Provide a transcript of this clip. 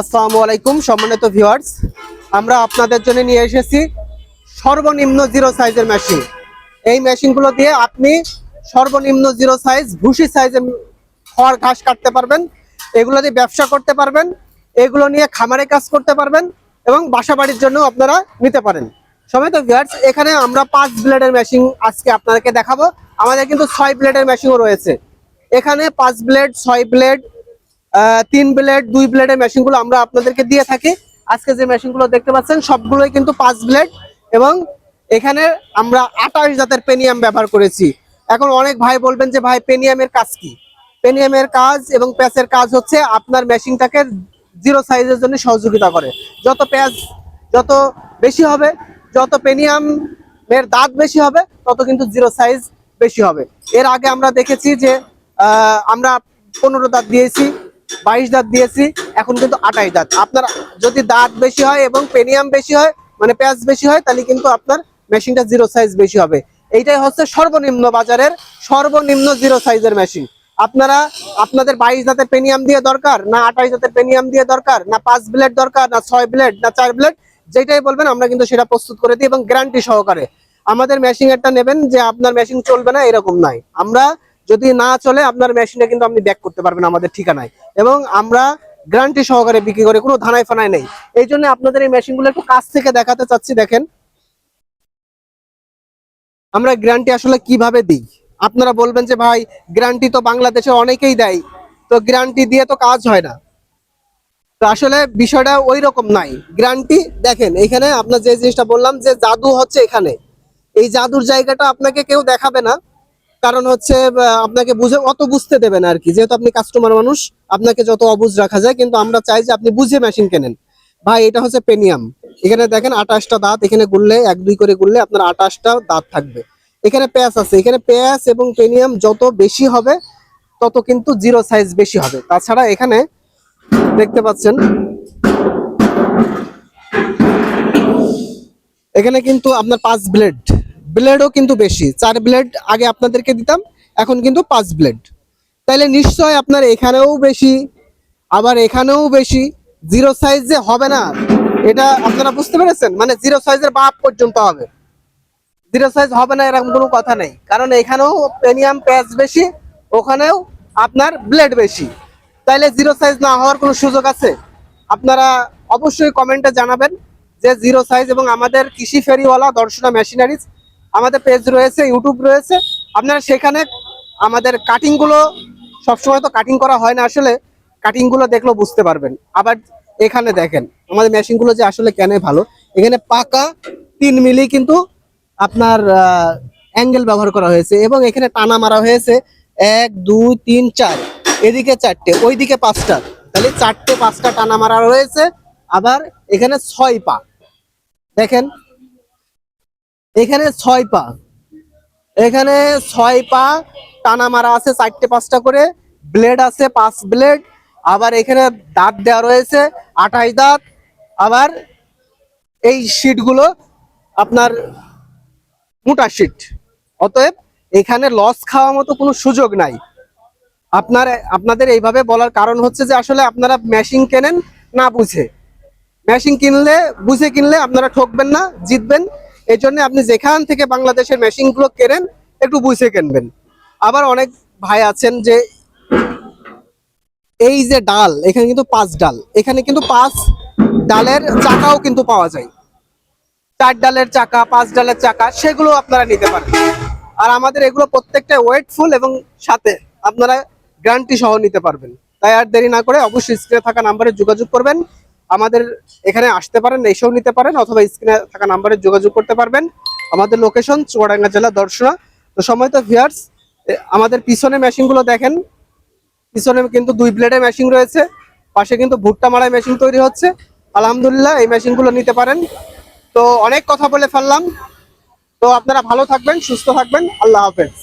আসসালামু আলাইকুম, সম্মানিত ভিউয়ার্স আমরা আপনাদের জন্য নিয়ে এসেছি সর্বনিম্ন জিরো সাইজের মেশিন এই মেশিনগুলো দিয়ে আপনি সর্বনিম্ন জিরো সাইজ ভুসি সাইজের খড়, ঘাস কাটতে পারবেন। এগুলো দিয়ে ব্যবসা করতে পারবেন। এগুলো নিয়ে খামারে কাজ করতে পারবেন এবং বাসা বাড়ির জন্য আপনারা নিতে পারেন। সময় তো ভিউয়ার্স এখানে আমরা পাঁচ ব্লেডের মেশিন আজকে আপনাদেরকে দেখাবো। আমাদের কিন্তু ছয় ব্লেডের মেশিনও রয়েছে। এখানে পাঁচ ব্লেড, ছয় ব্লেড তিন ব্লেড দুই ব্লেডের মেশিনগুলো আমরা আপনাদেরকে দিয়ে থাকি। আজকে যে মেশিনগুলো দেখতে পাচ্ছেন, সবগুলোই কিন্তু পাঁচ ব্লেড এবং এখানে আমরা আঠাশ জাতের পেনিয়াম ব্যবহার করেছি। এখন অনেক ভাই বলবেন যে, ভাই পেনিয়ামের কাজ কি? পেনিয়ামের কাজ এবং প্যাচের কাজ হচ্ছে আপনার মেশিনটাকে জিরো সাইজের জন্য সহযোগিতা করে। যত প্যাচ, যত বেশি হবে, যত পেনিয়ামের দাঁত বেশি হবে, তত কিন্তু জিরো সাইজ বেশি হবে। এর আগে আমরা দেখেছি যে আমরা পনেরো দাঁত দিয়েছি বাইশ দাঁত দিয়েছি, এখন কিন্তু আঠাশ দাঁত। আপনার যদি দাঁত বেশি হয় এবং পেনিয়াম বেশি হয় মানে পেঁয়াজ বেশি হয়, তাহলে কিন্তু আপনার মেশিনটা জিরো সাইজ বেশি হবে। এইটাই হচ্ছে সর্বনিম্ন বাজারের সর্বনিম্ন জিরো সাইজের মেশিন। আপনারা, আপনাদের বাইশ দাঁতের পেনিয়াম দিয়ে দরকার, না আঠাশ দাঁতের পেনিয়াম দিয়ে দরকার, না পাঁচ ব্লেড দরকার, না ছয় ব্লেড, না চার ব্লেড, যেটাই বলবেন, আমরা কিন্তু সেটা প্রস্তুত করে দিই এবং গ্যারান্টি সহকারে। আমাদের মেশিন একটা নেবেন যে আপনার মেশিন চলবে না, এরকম নাই। আমরা যদি না চলে, আপনার মেশিনটা কিন্তু আপনি ব্যাক করতে পারবেন আমাদের ঠিকানায়। এবং আমরা গ্যারান্টি সহকারে বিক্রি করে, কোনো ধানায় ফানায় নেই। এই জন্য আপনাদের এই মেশিনগুলো একটু কাছ থেকে দেখাতে চাচ্ছি, দেখেন। আমরা গ্যারান্টি আসলে কীভাবে দিই? আপনারা বলবেন যে, ভাই গ্যারান্টি তো বাংলাদেশে অনেকেই দেয়। তো গ্যারান্টি দিয়ে তো কাজ হয় না। তো আসলে বিষয়টা ওই রকম নাই। গ্যারান্টি দেখেন, এখানে আপনার যে জিনিসটা বললাম যে, জাদু হচ্ছে এখানে। এই জাদুর জায়গাটা আপনাকে কেউ দেখাবে না। কারণ হচ্ছে আপনাকে বুঝে, অত বুঝতে দেবেন আর কি যেহেতু আপনি কাস্টমার মানুষ, আপনাকে যত অবুঝ রাখা যায়, কিন্তু আমরা চাই যে আপনি বুঝে মেশিন কেনেন। ভাই, এটা হচ্ছে পেনিয়াম এখানে দেখেন আঠাশটা দাঁত, এখানে গুললে, এক, দুই করে গুললে আপনার আঠাশটা দাঁত থাকবে। এখানে প্যাঁচ আছে। এখানে প্যাঁচ এবং পেনিয়াম যত বেশি হবে, তত কিন্তু জিরো সাইজ বেশি হবে। তাছাড়া এখানে দেখতে পাচ্ছেন, এখানে কিন্তু আপনার পাঁচ ব্লেড ব্লেডও কিন্তু বেশি। চার ব্লেড আগে আপনাদেরকে দিতাম, এখন কিন্তু পাঁচ ব্লেড। তাইলে নিশ্চয় আপনার এখানেও বেশি, আবার এখানেও বেশি। জিরো সাইজ যে হবে না, এটা আপনারা বুঝতে পেরেছেন? মানে জিরো সাইজের বাপ পর্যন্ত হবে। জিরো সাইজ হবে না এরকম কোনো কথা নেই। কারণ এখানেও পেনিয়াম প্যাচ বেশি, ওখানেও আপনার ব্লেড বেশি। তাইলে জিরো সাইজ না হওয়ার কোনো সুযোগ আছে? আপনারা অবশ্যই কমেন্টে জানাবেন যে জিরো সাইজ এবং আমাদের কৃষি ফেরিওয়ালা দর্শনা মেশিনারিজ আমাদের পেজ রয়েছে ইউটিউব রয়েছে। আপনারা সেখানে আমাদের কাটিংগুলো সবসময় তো কাটিং করা হয় না আসলে। কাটিংগুলো দেখলেও বুঝতে পারবেন। আবার এখানে দেখেন, আমাদের মেশিনগুলো যে আসলে কেন ভালো? এখানে পাকা তিন মিলি কিন্তু আপনার অ্যাঙ্গেল ব্যবহার করা হয়েছে এবং এখানে টানা মারা হয়েছে এক, দুই, তিন, চার। এদিকে চারটে, ওইদিকে পাঁচটা। তাহলে চারটে, পাঁচটা টানা মারা রয়েছে আবার এখানে ছয় পা। দেখেন এখানে ছয় পা। এখানে ছয় পা টানা মারা আছে চারটে, পাঁচটা করে। ব্লেড আছে পাঁচ ব্লেড। আবার এখানে দাঁত দেওয়া রয়েছে, আঠাশ দাঁত। আবার এই শিটগুলো আপনার মোটা শিট অতএব এখানে লস খাওয়ার মতো কোনো সুযোগ নাই। আপনার, আপনাদের এইভাবে বলার কারণ হচ্ছে যে আসলে আপনারা মেশিন কেনেন না বুঝে। মেশিন কিনলে, বুঝে কিনলে আপনারা ঠকবেন না, জিতবেন। এই জন্য আপনি যেখান থেকে বাংলাদেশের মেশিনগুলো কেনেন, একটু বুঝে কিনবেন। আবার অনেক ভাই আছেন যে এই যে ডাল, এখানে কিন্তু পাঁচ ডাল। এখানে কিন্তু পাঁচ ডালের চাকাও কিন্তু পাওয়া যায়। চার ডালের চাকা, পাঁচ ডালের চাকা, সেগুলো আপনারা নিতে পারেন। আর আমাদের এগুলো প্রত্যেকটা ওয়েটফুল এবং সাথে আপনারা গ্যারান্টি সহ নিতে পারবেন। তাই আর দেরি না করে অবশ্যই স্ক্রিনে থাকা নাম্বারে যোগাযোগ করবেন। আমাদের এখানে আসতে পারেন, এসেও নিতে পারেন, অথবা স্ক্রিনে থাকা নাম্বারে যোগাযোগ করতে পারবেন। আমাদের লোকেশন চুয়াডাঙ্গা জেলা দর্শনা। তো সময় তো ভিয়ার্স আমাদের পিছনে মেশিনগুলো দেখেন। পিছনে কিন্তু দুই ব্লেডের মেশিন রয়েছে, পাশে কিন্তু ভুট্টা মারাই মেশিন তৈরি হচ্ছে। আলহামদুলিল্লাহ এই মেশিনগুলো নিতে পারেন। তো অনেক কথা বলে ফেললাম। তো আপনারা ভালো থাকবেন, সুস্থ থাকবেন। আল্লাহ হাফেজ।